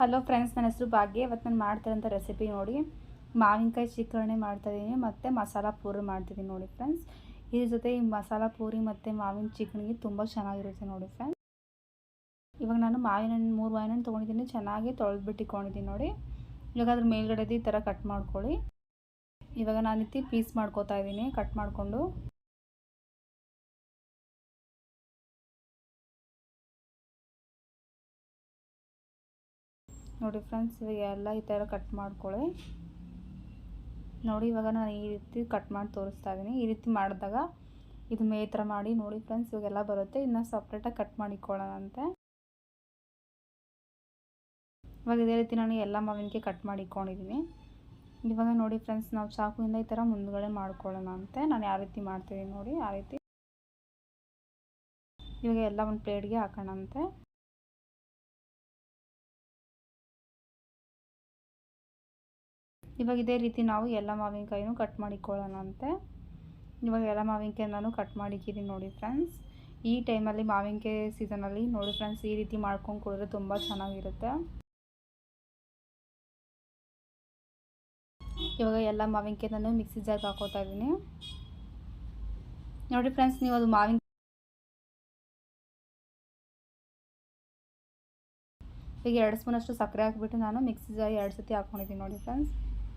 Hello friends, ನನ್ನ ಹೆಸರು ಭಾಗ್ಯ. ಇವತ್ತು ನಾನು ಮಾಡ್ತಿರೋಂಥ ರೆಸಿಪಿ ನೋಡಿ. ಮಾವಿನಕಾಯಿ ಚಿತ್ರಾಣೆ ಮಾಡ್ತಾಯಿದ್ದೀನಿ ಮತ್ತು ಮಸಾಲ ಪೂರಿ ಮಾಡ್ತಿದ್ದೀನಿ ನೋಡಿ ಫ್ರೆಂಡ್ಸ್. ಇದ್ರ ಜೊತೆ ಈ ಮಸಾಲ ಪೂರಿ ಮತ್ತು ಮಾವಿನ ಚಿಕಣಿಗೆ ತುಂಬ ಚೆನ್ನಾಗಿರುತ್ತೆ ನೋಡಿ ಫ್ರೆಂಡ್ಸ್. ಇವಾಗ ನಾನು ಮಾವಿನ ಹಣ್ಣು ಮೂರು ಮಾವಿನ ಹಣ್ಣು ತೊಗೊಂಡಿದ್ದೀನಿ, ಚೆನ್ನಾಗಿ ತೊಳೆದ್ಬಿಟ್ಟು ಇಟ್ಕೊಂಡಿದ್ದೀನಿ ನೋಡಿ. ಇವಾಗ ಅದ್ರ ಮೇಲ್ಗಡೆದು ಈ ಥರ ಕಟ್ ಮಾಡ್ಕೊಳ್ಳಿ. ಇವಾಗ ನಾನು ಇತ್ತಿ ಪೀಸ್ ಮಾಡ್ಕೋತಾ ಇದ್ದೀನಿ, ಕಟ್ ಮಾಡಿಕೊಂಡು. ನೋಡಿ ಫ್ರೆಂಡ್ಸ್ ಇವಾಗ ಎಲ್ಲ ಈ ಥರ ಕಟ್ ಮಾಡ್ಕೊಳ್ಳಿ. ನೋಡಿ ಇವಾಗ ನಾನು ಈ ರೀತಿ ಕಟ್ ಮಾಡಿ ತೋರಿಸ್ತಾ ಇದ್ದೀನಿ ಈ ರೀತಿ ಮಾಡಿದಾಗ ಇದು ಮೇ ಥರ ಮಾಡಿ. ನೋಡಿ ಫ್ರೆಂಡ್ಸ್ ಇವಾಗೆಲ್ಲ ಬರುತ್ತೆ. ಇನ್ನು ಸಪ್ರೇಟಾಗಿ ಕಟ್ ಮಾಡಿಕೊಳ್ಳೋಣಂತೆ ಇವಾಗ ಇದೇ ರೀತಿ ನಾನು ಎಲ್ಲ ಮಾವಿನಕಾಯಿ ಕಟ್ ಮಾಡಿ ಇಟ್ಕೊಂಡಿದ್ದೀನಿ ಇವಾಗ ನೋಡಿ ಫ್ರೆಂಡ್ಸ್ ನಾವು ಚಾಕುವಿಂದ ಈ ಥರ ಮುಂದ್ಗಡೆ ಮಾಡ್ಕೊಳ್ಳೋಣ ಅಂತೆ. ನಾನು ಯಾವ ರೀತಿ ಮಾಡ್ತೀನಿ ನೋಡಿ, ಆ ರೀತಿ. ಇವಾಗ ಎಲ್ಲ ಒಂದು ಪ್ಲೇಟ್ಗೆ ಹಾಕೋಣಂತೆ ಇವಾಗ ಇದೇ ರೀತಿ ನಾವು ಎಲ್ಲ ಮಾವಿನಕಾಯಿನೂ ಕಟ್ ಮಾಡಿಕೊಳ್ಳೋಣಂತೆ ಇವಾಗ ಎಲ್ಲ ಮಾವಿನಕಾಯಿ ನಾನು ಕಟ್ ಮಾಡಿದ್ದೀನಿ ನೋಡಿ ಫ್ರೆಂಡ್ಸ್ ಈ ಟೈಮಲ್ಲಿ ಮಾವಿನಕಾಯಿ ಸೀಸನಲ್ಲಿ ನೋಡಿ ಫ್ರೆಂಡ್ಸ್ ಈ ರೀತಿ ಮಾಡ್ಕೊಂಡು ಕುಡಿದ್ರೆ ತುಂಬ ಚೆನ್ನಾಗಿರುತ್ತೆ. ಇವಾಗ ಎಲ್ಲ ಮಾವಿನಕಾಯಿ ನಾನು ಮಿಕ್ಸಿ ಜಾರ್ಗೆ ಹಾಕೋತಾ ಇದ್ದೀನಿ. ನೋಡಿ ಫ್ರೆಂಡ್ಸ್ ನೀವು ಅದು ಮಾವಿನ ಈಗ ಎರಡು ಸ್ಪೂನಷ್ಟು ಸಕ್ಕರೆ ಹಾಕಿಬಿಟ್ಟು ನಾನು ಮಿಕ್ಸಿ ಜಾರ್ ಎರಡು ಸತಿ ಹಾಕ್ಕೊಂಡಿದ್ದೀನಿ ನೋಡಿ ಫ್ರೆಂಡ್ಸ್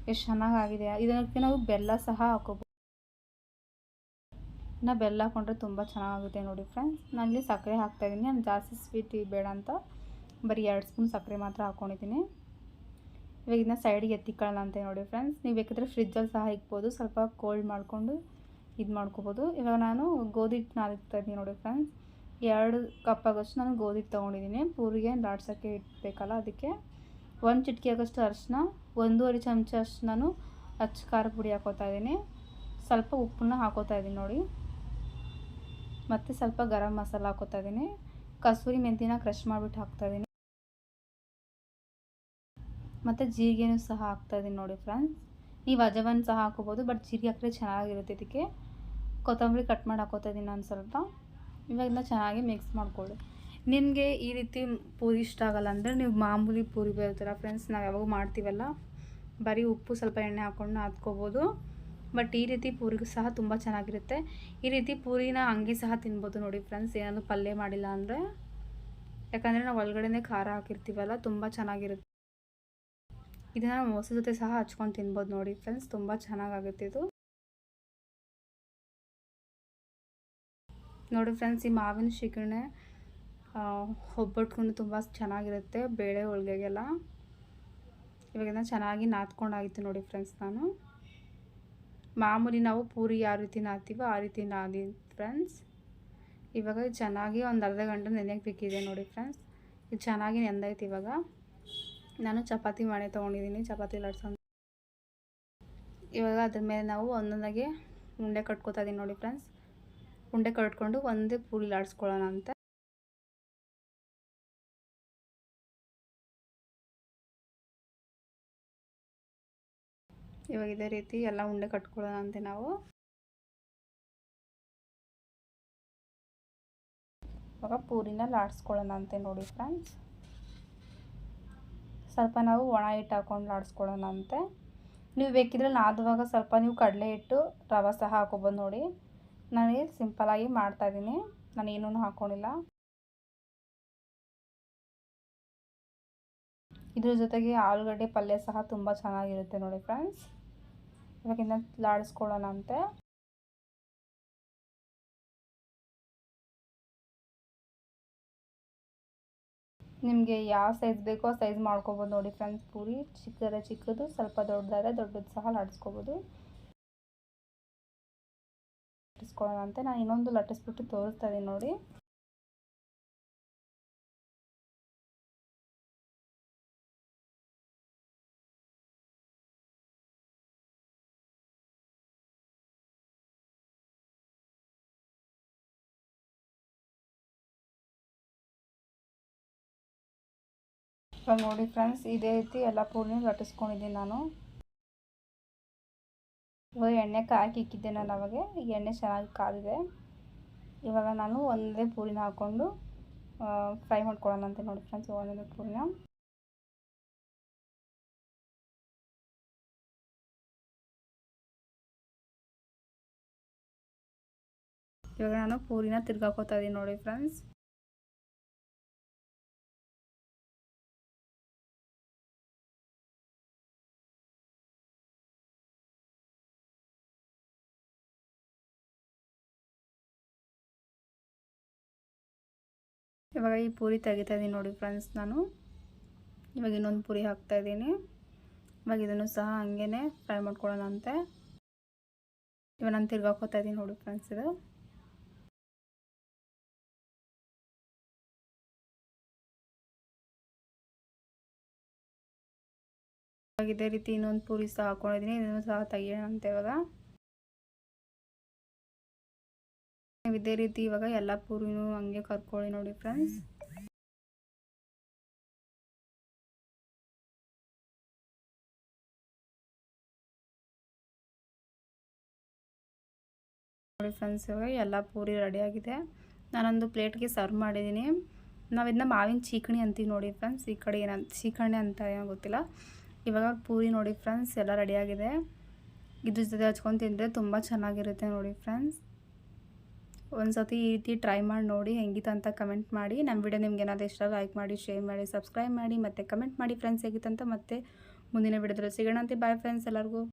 ಎಷ್ಟು ಚೆನ್ನಾಗಾಗಿದೆ. ಇದಕ್ಕೆ ನಾವು ಬೆಲ್ಲ ಸಹ ಹಾಕೋಬೋದು. ಇನ್ನು ಬೆಲ್ಲ ಹಾಕೊಂಡ್ರೆ ತುಂಬ ಚೆನ್ನಾಗುತ್ತೆ ನೋಡಿ ಫ್ರೆಂಡ್ಸ್. ನಾನಿಲ್ಲಿ ಸಕ್ಕರೆ ಹಾಕ್ತಾಯಿದ್ದೀನಿ ನಾನು ಜಾಸ್ತಿ ಸ್ವೀಟ್ ಬೇಡ ಅಂತ ಬರೀ ಎರಡು ಸ್ಪೂನ್ ಸಕ್ಕರೆ ಮಾತ್ರ ಹಾಕ್ಕೊಂಡಿದ್ದೀನಿ ಇವಾಗ ಇದನ್ನ ಸೈಡಿಗೆ ಎತ್ತಿಕೊಳ್ಳೋಣ ಅಂತ ನೋಡಿ ಫ್ರೆಂಡ್ಸ್. ನೀವು ಬೇಕಿದ್ರೆ ಫ್ರಿಜ್ಜಲ್ಲಿ ಸಹ ಇಕ್ಬೋದು. ಸ್ವಲ್ಪ ಕೋಲ್ಡ್ ಮಾಡಿಕೊಂಡು ಇದು ಮಾಡ್ಕೋಬೋದು. ಇವಾಗ ನಾನು ಗೋಧಿ ಹಿಟ್ಟು ನಾದಿಕ್ತಾ ಇದ್ದೀನಿ ನೋಡಿ ಫ್ರೆಂಡ್ಸ್. ಎರಡು ಕಪ್ ಆಗೋಷ್ಟು ನಾನು ಗೋಧಿ ಹಿಟ್ಟು ತೊಗೊಂಡಿದ್ದೀನಿ. ಪೂರಿಗೆ ಲಾಡ್ಸೋಕ್ಕೆ ಇಟ್ಬೇಕಲ್ಲ ಅದಕ್ಕೆ. ಒಂದು ಚಿಟಿಕೆ ಆಗೋಷ್ಟು ಅರಿಶಿನ ಒಂದೂವರೆ ಚಮಚ ಅಷ್ಟು ನಾನು ಅಚ್ಚ ಖಾರ ಪುಡಿ ಹಾಕೋತಾ ಇದ್ದೀನಿ. ಸ್ವಲ್ಪ ಉಪ್ಪನ್ನ ಹಾಕೋತಾ ಇದ್ದೀನಿ ನೋಡಿ. ಮತ್ತು ಸ್ವಲ್ಪ ಗರಂ ಮಸಾಲ ಹಾಕೋತಾ ಇದ್ದೀನಿ. ಕಸೂರಿ ಮೆಂತಿನ ಕ್ರಶ್ ಮಾಡಿಬಿಟ್ಟು ಹಾಕ್ತಾ ಇದ್ದೀನಿ. ಮತ್ತು ಜೀರಿಗೆನೂ ಸಹ ಹಾಕ್ತಾಯಿದ್ದೀನಿ ನೋಡಿ ಫ್ರೆಂಡ್ಸ್. ನೀವು ಅಜವನ್ ಸಹ ಹಾಕೋಬೋದು, ಬಟ್ ಜೀರಿಗೆ ಹಾಕಿದ್ರೆ ಚೆನ್ನಾಗಿರುತ್ತೆ ಇದಕ್ಕೆ. ಕೊತ್ತಂಬರಿ ಕಟ್ ಮಾಡಿ ಹಾಕೋತಾ ಇದ್ದೀನಿ ನಾನು ಸ್ವಲ್ಪ. ಇವಾಗ ಚೆನ್ನಾಗಿ ಮಿಕ್ಸ್ ಮಾಡ್ಕೊಳ್ಳಿ. ನಿಮಗೆ ಈ ರೀತಿ ಪೂರಿ ಇಷ್ಟ ಆಗಲ್ಲ ಅಂದರೆ ನೀವು ಮಾಮೂಲಿ ಪೂರಿ ಬರುತ್ತಲ್ಲ ಫ್ರೆಂಡ್ಸ್ ನಾವು ಯಾವಾಗ ಮಾಡ್ತೀವಲ್ಲ, ಬರೀ ಉಪ್ಪು ಸ್ವಲ್ಪ ಎಣ್ಣೆ ಹಾಕ್ಕೊಂಡು ನಾದ್ಕೋಬೋದು. ಬಟ್ ಈ ರೀತಿ ಪೂರಿಗೆ ಸಹ ತುಂಬ ಚೆನ್ನಾಗಿರುತ್ತೆ. ಈ ರೀತಿ ಪೂರಿನ ಹಂಗೆ ಸಹ ತಿನ್ಬೋದು ನೋಡಿ ಫ್ರೆಂಡ್ಸ್ ಏನಾದರೂ ಪಲ್ಯ ಮಾಡಿಲ್ಲ ಅಂದರೆ. ಯಾಕಂದರೆ ನಾವು ಒಳಗಡೆನೇ ಖಾರ ಹಾಕಿರ್ತೀವಲ್ಲ, ತುಂಬ ಚೆನ್ನಾಗಿರುತ್ತೆ. ಇದನ್ನು ಮೊಸರು ಜೊತೆ ಸಹ ಹಚ್ಕೊಂಡು ತಿನ್ಬೋದು ನೋಡಿ ಫ್ರೆಂಡ್ಸ್ ತುಂಬ ಚೆನ್ನಾಗಾಗುತ್ತೆ ಇದು. ನೋಡಿ ಫ್ರೆಂಡ್ಸ್ ಈ ಮಾವಿನ ಶಿಕರಣೆ ಒಬ್ಬಟ್ಕೊಂಡು ತುಂಬ ಚೆನ್ನಾಗಿರುತ್ತೆ, ಬೇಳೆ ಹೋಳಿಗೆಗೆಲ್ಲ. ಇವಾಗೆಲ್ಲ ಚೆನ್ನಾಗಿ ನಾದ್ಕೊಂಡಾಗಿತ್ತು ನೋಡಿ ಫ್ರೆಂಡ್ಸ್ ನಾನು. ಮಾಮೂಲಿ ನಾವು ಪೂರಿ ಯಾವ ರೀತಿ ನಾದ್ತೀವೋ ಆ ರೀತಿ ನಾದಿ ಫ್ರೆಂಡ್ಸ್ ಇವಾಗ ಚೆನ್ನಾಗಿ ಒಂದು ಅರ್ಧ ಗಂಟೆ ನೆನೆಯಕ್ಕೆ ಬೇಕಿದೆ ನೋಡಿ ಫ್ರೆಂಡ್ಸ್ ಇದು ಚೆನ್ನಾಗಿ ನೆಂದೈತೆ ಇವಾಗ. ನಾನು ಚಪಾತಿ ಮಾಡಿ ತೊಗೊಂಡಿದ್ದೀನಿ, ಚಪಾತಿ ಲಡ್ಸೊಂಡು ಇವಾಗ ಅದ್ರ ಮೇಲೆ ನಾವು ಒಂದೊಂದಾಗೆ ಉಂಡೆ ಕಟ್ಕೋತಾ ಇದ್ದೀನಿ ನೋಡಿ ಫ್ರೆಂಡ್ಸ್ ಉಂಡೆ ಕಟ್ಕೊಂಡು ಒಂದೇ ಪೂರಿ ಲಾಡ್ಸ್ಕೊಳ್ಳೋಣ ಅಂತ. ಇವಾಗ ಇದೇ ರೀತಿ ಎಲ್ಲ ಉಂಡೆ ಕಟ್ಕೊಳ್ಳೋಣ ಅಂತೆ ನಾವು. ಇವಾಗ ಪೂರಿನ ಲಾಡ್ಸ್ಕೊಳ್ಳೋಣ ಅಂತೆ ನೋಡಿ ಫ್ರೆಂಡ್ಸ್. ಸ್ವಲ್ಪ ನಾವು ಒಣ ಹಿಟ್ಟು ಹಾಕೊಂಡು ಲಾಡ್ಸ್ಕೊಳ್ಳೋಣ ಅಂತೆ. ನೀವು ಬೇಕಿದ್ರೆ ನಾದುವಾಗ ಸ್ವಲ್ಪ ನೀವು ಕಡಲೆ ಹಿಟ್ಟು, ರವೆ ಸಹ ಹಾಕೋಬೋದು ನೋಡಿ. ನಾನು ಸಿಂಪಲಾಗಿ ಮಾಡ್ತಾಯಿದ್ದೀನಿ ನಾನು ಏನೂ ಹಾಕ್ಕೊಂಡಿಲ್ಲ ಇದ್ರ ಜೊತೆಗೆ ಆಲೂಗಡ್ಡೆ ಪಲ್ಯ ಸಹ ತುಂಬ ಚೆನ್ನಾಗಿರುತ್ತೆ ನೋಡಿ ಫ್ರೆಂಡ್ಸ್. ಇವಾಗಿಂದ ಲಾಡಿಸ್ಕೊಳ್ಳೋಣ ಅಂತೆ ನಿಮಗೆ ಯಾವ ಸೈಜ್ ಬೇಕೋ ಆ ಸೈಜ್ ಮಾಡ್ಕೋಬೋದು ನೋಡಿ ಫ್ರೆಂಡ್ಸ್ ಪೂರಿ. ಚಿಕ್ಕದರೆ ಚಿಕ್ಕದು, ಸ್ವಲ್ಪ ದೊಡ್ಡದಾದ್ರೆ ದೊಡ್ಡದು ಸಹ ಲಾಡಿಸ್ಕೋಬೋದು. ಲಟ್ಟಿಸ್ಕೊಳ್ಳೋಣ ಅಂತ ನಾನು ಇನ್ನೊಂದು ಲಟ್ಟಿಸ್ಬಿಟ್ಟು ತೋರಿಸ್ತಾ ಇದ್ದೀನಿ ನೋಡಿ. ಇವಾಗ ನೋಡಿ ಫ್ರೆಂಡ್ಸ್ ಇದೇ ರೀತಿ ಎಲ್ಲ ಪೂರ್ಣ ಲಟ್ಟಿಸ್ಕೊಂಡಿದ್ದೀನಿ ನಾನು. ಇವಾಗ ಎಣ್ಣೆ ಕಾಯಿ ಇಕ್ಕಿದ್ದೆ ನಾನು ಅವಾಗೆ ಎಣ್ಣೆ ಚೆನ್ನಾಗಿ ಕಾದಿದೆ. ಇವಾಗ ನಾನು ಒಂದೇ ಪೂರಿನ ಹಾಕ್ಕೊಂಡು ಫ್ರೈ ಮಾಡ್ಕೊಳ್ಳೋಣ ಅಂತ ನೋಡಿ ಫ್ರೆಂಡ್ಸ್ ಒಂದೇ ಪೂರಿನ. ಇವಾಗ ನಾನು ಪೂರಿನ ತಿರ್ಗಾಕೋತಾ ಇದ್ದೀನಿ ನೋಡಿ ಫ್ರೆಂಡ್ಸ್ ಇವಾಗ ಈ ಪೂರಿ ತೆಗಿತಾ ಇದ್ದೀನಿ ನೋಡಿ ಫ್ರೆಂಡ್ಸ್ ನಾನು. ಇವಾಗ ಇನ್ನೊಂದು ಪೂರಿ ಹಾಕ್ತಾ ಇದ್ದೀನಿ ಇವಾಗ ಇದನ್ನು ಸಹ ಹಂಗೇ ಫ್ರೈ ಮಾಡ್ಕೊಳ್ಳೋಣ ಅಂತೆ. ಇವಾಗ ನಾನು ತಿರ್ಗಾಕೋತಾ ಇದ್ದೀನಿ ನೋಡಿ ಫ್ರೆಂಡ್ಸ್ ಇದು. ಇದೇ ರೀತಿ ಇನ್ನೊಂದು ಪೂರಿ ಸಹ ಹಾಕೊಂಡಿದ್ದೀನಿ ಇದನ್ನು ಸಹ ತೆಗಿಯೋಣಂತೆ ಇವಾಗ. ಇದೇ ರೀತಿ ಇವಾಗ ಎಲ್ಲ ಪೂರಿನೂ ಹಂಗೆ ಕರ್ಕೊಳ್ಳಿ ನೋಡಿ ಫ್ರೆಂಡ್ಸ್ ನೋಡಿ ಫ್ರೆಂಡ್ಸ್ ಇವಾಗ ಎಲ್ಲ ಪೂರಿ ರೆಡಿಯಾಗಿದೆ ನಾನೊಂದು ಪ್ಲೇಟ್ಗೆ ಸರ್ವ್ ಮಾಡಿದ್ದೀನಿ. ನಾವು ಇದನ್ನ ಮಾವಿನ ಚೀಕಣಿ ಅಂತೀವಿ ನೋಡಿ ಫ್ರೆಂಡ್ಸ್ ಈ ಕಡೆ ಏನಂತ, ಚೀಕಣಿ ಅಂತ ಏನೋ ಗೊತ್ತಿಲ್ಲ. ಇವಾಗ ಪೂರಿ ನೋಡಿ ಫ್ರೆಂಡ್ಸ್ ಎಲ್ಲ ರೆಡಿಯಾಗಿದೆ ಇದ್ರ ಜೊತೆ ಹಚ್ಕೊಂಡು ತಿಂದರೆ ತುಂಬ ಚೆನ್ನಾಗಿರುತ್ತೆ ನೋಡಿ ಫ್ರೆಂಡ್ಸ್ ಒಂದು ಸತಿ ಈ ರೀತಿ ಟ್ರೈ ಮಾಡಿ ನೋಡಿ ಹೆಂಗಿತ್ತು ಅಂತ ಕಮೆಂಟ್ ಮಾಡಿ. ನಮ್ಮ ವಿಡಿಯೋ ನಿಮ್ಗೆ ಏನಾದರೂ ಇಷ್ಟ ಲೈಕ್ ಮಾಡಿ ಶೇರ್ ಮಾಡಿ ಸಬ್ಸ್ಕ್ರೈಬ್ ಮಾಡಿ, ಮತ್ತು ಕಮೆಂಟ್ ಮಾಡಿ ಫ್ರೆಂಡ್ಸ್ ಹೇಗಿತ್ತಂತ ಮತ್ತೆ ಮುಂದಿನ ವಿಡಿಯೋದಲ್ಲಿ ಸಿಗೋಣ ಅಂತ. ಬಾಯ್ ಫ್ರೆಂಡ್ಸ್ ಎಲ್ಲರಿಗೂ.